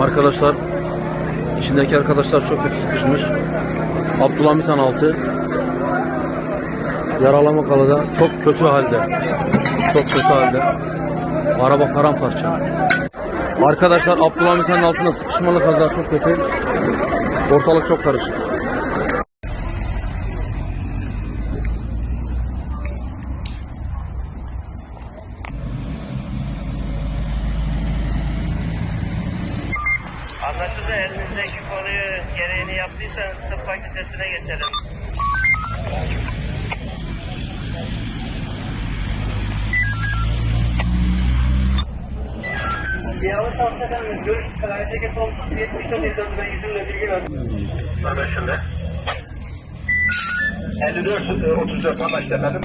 Arkadaşlar içindeki arkadaşlar çok kötü sıkışmış. Abdülhamit Han altı yaralama kalıda çok kötü halde. Çok kötü halde. Araba paramparça. Arkadaşlar Abdülhamit Han'ın altında sıkışmalı kaza çok kötü. Ortalık çok karışık. Anlaşıldı. Elinizdeki konuyu gereğini yaptıysanız tıp fakültesine geçelim. Yavuz Hastanesi'nin görüş kararcık olsun 70 yılında ben yüzümle bilgi verdim. Anlaşıldı. 54 34 anlaşıldı efendim.